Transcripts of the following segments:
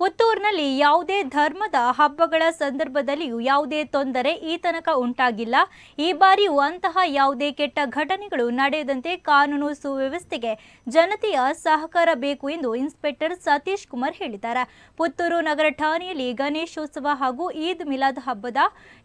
ಪುತ್ತೂರಿನಲ್ಲಿ ಯಾವುದೇ ಧರ್ಮದ ಹಬ್ಬಗಳ ಸಂದರ್ಭದಲ್ಲಿಯೂ ಯಾವುದೇ ತೊಂದರೆ ಈ ತನಕ ಉಂಟಾಗಿಲ್ಲ. ಈ ಬಾರಿಯೂ ಅಂತಹ ಯಾವುದೇ ಕೆಟ್ಟ ಘಟನೆಗಳು ನಡೆಯದಂತೆ ಕಾನೂನು ಸುವ್ಯವಸ್ಥೆಗೆ ಜನತೆಯ ಸಹಕಾರ ಬೇಕು ಎಂದು ಇನ್ಸ್ಪೆಕ್ಟರ್ ಸತೀಶ್ ಕುಮಾರ್ ಹೇಳಿದ್ದಾರೆ. ಪುತ್ತೂರು ನಗರ ಠಾಣೆಯಲ್ಲಿ ಗಣೇಶೋತ್ಸವ ಹಾಗೂ ಈದ್ ಮಿಲಾದ್ ಹಬ್ಬದ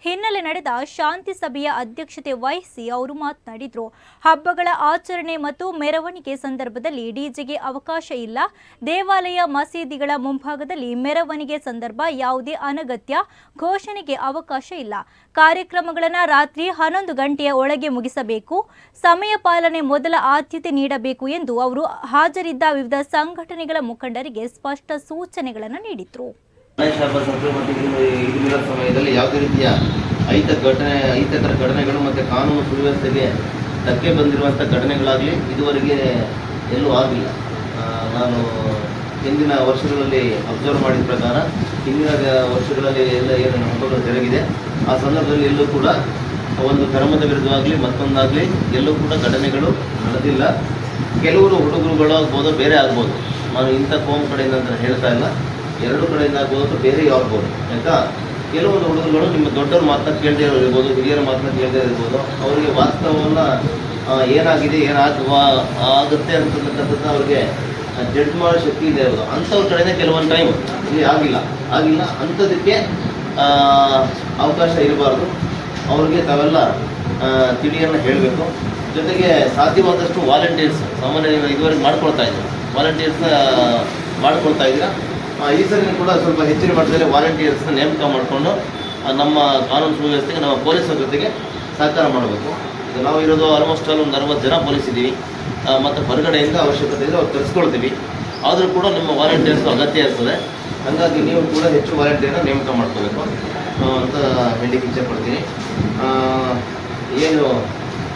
ಹಿನ್ನೆಲೆ ನಡೆದ ಶಾಂತಿ ಸಭೆಯ ಅಧ್ಯಕ್ಷತೆ ವಹಿಸಿ ಅವರು ಮಾತನಾಡಿದರು. ಹಬ್ಬಗಳ ಆಚರಣೆ ಮತ್ತು ಮೆರವಣಿಗೆ ಸಂದರ್ಭದಲ್ಲಿ ಡಿಜೆಗೆ ಅವಕಾಶ ಇಲ್ಲ. ದೇವಾಲಯ ಮಸೀದಿಗಳ ಮುಂಭಾಗದಲ್ಲಿ ಮೆರವಣಿಗೆ ಸಂದರ್ಭ ಯಾವುದೇ ಅನಗತ್ಯ ಘೋಷಣೆಗೆ ಅವಕಾಶ ಇಲ್ಲ. ಕಾರ್ಯಕ್ರಮಗಳನ್ನು ರಾತ್ರಿ ಹನ್ನೊಂದು ಗಂಟೆಯ ಒಳಗೆ ಮುಗಿಸಬೇಕು. ಸಮಯ ಪಾಲನೆ ಮೊದಲ ಆದ್ಯತೆ ನೀಡಬೇಕು ಎಂದು ಅವರು ಹಾಜರಿದ್ದ ವಿವಿಧ ಸಂಘಟನೆಗಳ ಮುಖಂಡರಿಗೆ ಸ್ಪಷ್ಟ ಸೂಚನೆಗಳನ್ನು ನೀಡಿದರು. ಧಕ್ಕೆ ಬಂದಿರುವಂಥ ಘಟನೆಗಳಾಗಲಿ ಇದುವರೆಗೆ ಎಲ್ಲೂ ಆಗಲಿಲ್ಲ ನಾನು ಹಿಂದಿನ ವರ್ಷಗಳಲ್ಲಿ ಅಬ್ಸರ್ವ್ ಮಾಡಿದ ಪ್ರಕಾರ ಹಿಂದಿನ ವರ್ಷಗಳಲ್ಲಿ ಎಲ್ಲ ಏನು ಹಬ್ಬಗಳು ಜರುಗಿದೆ, ಆ ಸಂದರ್ಭದಲ್ಲಿ ಎಲ್ಲೂ ಕೂಡ ಒಂದು ಧರ್ಮದ ವಿರುದ್ಧವಾಗಲಿ, ಮತ್ತೊಂದಾಗಲಿ ಎಲ್ಲೂ ಕೂಡ ಘಟನೆಗಳು ನಡೆದಿಲ್ಲ. ಕೆಲವರು ಹುಡುಗರುಗಳು ಆಗ್ಬೋದು, ಬೇರೆ ಆಗ್ಬೋದು. ನಾನು ಇಂಥ ಕೋಮ್ ಕಡೆಯಿಂದ ಅಂತ ಹೇಳ್ತಾ ಇಲ್ಲ. ಎರಡು ಕಡೆಯಿಂದ ಆಗ್ಬೋದು ಬೇರೆ ಆಗ್ಬೋದು, ಆಯಿತಾ? ಕೆಲವೊಂದು ಹುಡುಗರುಗಳು ನಿಮ್ಮ ದೊಡ್ಡವ್ರ ಮಾತ್ರ ಕೇಳದೇ ಇರ್ಬೋದು, ಹಿರಿಯರ ಮಾತ್ರ ಕೇಳದೇ ಇರ್ಬೋದು. ಅವರಿಗೆ ವಾಸ್ತವವನ್ನು ಏನಾಗಿದೆ, ಏನಾಗುವ ಆಗುತ್ತೆ ಅಂತಕ್ಕಂಥದ್ದು ಅವ್ರಿಗೆ ಜಡ್ಜ್ ಮಾಡೋ ಶಕ್ತಿ ಇದೆ ಇರೋದು ಅಂಥವ್ರ ಕಡೆನೇ ಕೆಲವೊಂದು ಟೈಮ್ ಇಲ್ಲಿ ಆಗಿಲ್ಲ. ಆಗಿಲ್ಲ, ಅಂಥದಕ್ಕೆ ಅವಕಾಶ ಇರಬಾರ್ದು. ಅವ್ರಿಗೆ ತಾವೆಲ್ಲ ತಿಳಿಯನ್ನು ಹೇಳಬೇಕು. ಜೊತೆಗೆ ಸಾಧ್ಯವಾದಷ್ಟು ವಾಲಂಟಿಯರ್ಸ್ ಸಾಮಾನ್ಯ ಇದುವರೆಗೆ ಮಾಡ್ಕೊಳ್ತಾ ಇದ್ದೀವಿ ವಾಲಂಟಿಯರ್ಸ್ನ ಮಾಡ್ಕೊಳ್ತಾ ಇದ್ದೀರಾ? ಈ ಸರಿ ಕೂಡ ಸ್ವಲ್ಪ ಹೆಚ್ಚಿನ ಮಟ್ಟದಲ್ಲಿ ವಾಲಂಟಿಯರ್ಸ್ನ ನೇಮಕ ಮಾಡಿಕೊಂಡು ನಮ್ಮ ಕಾನೂನು ಸುವ್ಯವಸ್ಥೆಗೆ, ನಮ್ಮ ಪೊಲೀಸರ ಜೊತೆಗೆ ಸಹಕಾರ ಮಾಡಬೇಕು. ನಾವು ಇರೋದು ಆಲ್ಮೋಸ್ಟ್ ಆಲ್ ಒಂದು ಅರವತ್ತು ಜನ ಪೊಲೀಸ್ ಮತ್ತು ಹೊರಗಡೆಯಿಂದ ಅವಶ್ಯಕತೆ ಇದ್ದರೆ ಅವ್ರು ತರಿಸ್ಕೊಳ್ತೀವಿ. ಆದರೂ ಕೂಡ ನಿಮ್ಮ ವಾಲಂಟಿಯರ್ಸ್ ಅಗತ್ಯ ಇರ್ತದೆ. ಹಾಗಾಗಿ ನೀವು ಕೂಡ ಹೆಚ್ಚು ವಾಲಂಟಿಯರ್ನ ನೇಮಕ ಮಾಡ್ಕೋಬೇಕು. ಅಂತ ಹೇಳಲಿಕ್ಕೆ ಇಚ್ಛೆಪಡ್ತೀನಿ ಏನು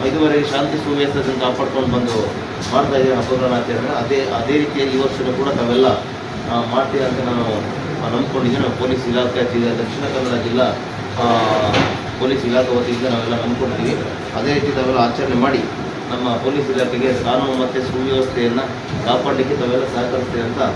ಇದುವರೆಗೆ ಶಾಂತಿ ಸುವ್ಯವಸ್ಥೆಯನ್ನು ಕಾಪಾಡ್ಕೊಂಡು ಬಂದು ಮಾಡ್ತಾ ಇದ್ದೀವಿ ಹಬ್ಬಗಳನ್ನ ಆಚರಣೆ ಅದೇ ಅದೇ ರೀತಿಯಲ್ಲಿ ಈ ಕೂಡ ತಾವೆಲ್ಲ ಮಾಡ್ತೀವಿ ಅಂತ ನಾನು ನಂಬ್ಕೊಂಡಿದ್ದೀನಿ. ನಾವು ಪೊಲೀಸ್ ಇಲಾಖೆ ಜಿಲ್ಲಾ, ದಕ್ಷಿಣ ಕನ್ನಡ ಜಿಲ್ಲಾ ಪೊಲೀಸ್ ಇಲಾಖೆ ವತಿಯಿಂದ ನಾವೆಲ್ಲ ನಂಬ್ಕೊಳ್ತೀವಿ ಅದೇ ರೀತಿ ತಾವೆಲ್ಲ ಆಚರಣೆ ಮಾಡಿ ನಮ್ಮ ಪೊಲೀಸ್ ಇಲಾಖೆಗೆ ಕಾನೂನು ಮತ್ತು ಸುವ್ಯವಸ್ಥೆಯನ್ನು ಕಾಪಾಡಲಿಕ್ಕೆ ತಾವೆಲ್ಲ ಸಹಕರಿಸ್ತೇವೆ ಅಂತ